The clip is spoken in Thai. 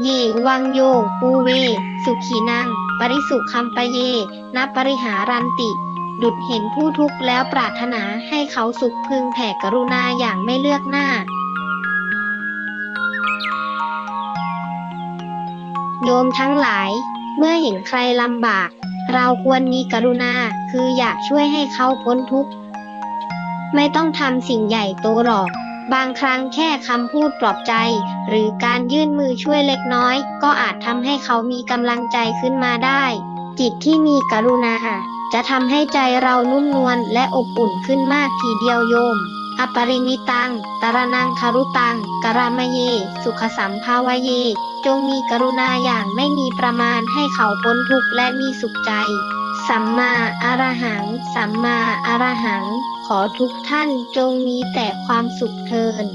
เย วังโย ปูเว สุขีนัง ปริสุคัมปเยนับปริหารันติ ดุดเห็นผู้ทุกข์แล้วปรารถนาให้เขาสุขพึงแผ่กรุณาอย่างไม่เลือกหน้า โยมทั้งหลาย เมื่อเห็นใครลำบาก เราควรมีกรุณา คืออยากช่วยให้เขาพ้นทุกข์ ไม่ต้องทำสิ่งใหญ่โตหรอก บางครั้งแค่คำพูดปลอบใจ หรือการยื่นมือช่วยเล็กน้อย ก็อาจทำให้เขามีกำลังใจขึ้นมาได้ จิตที่มีกรุณาจะทำให้ใจเรานุ่มนวลและอบอุ่นขึ้นมากทีเดียวโยม อปรินิตัง ตรนังคารุตัง กรามเย สุขสัมภาวเย จงมีกรุณาอย่างไม่มีประมาณให้เขาพ้นทุกข์และมีสุขใจ สัมมาอรหัง สัมมาอรหัง ขอทุกท่านจงมีแต่ความสุขเทิน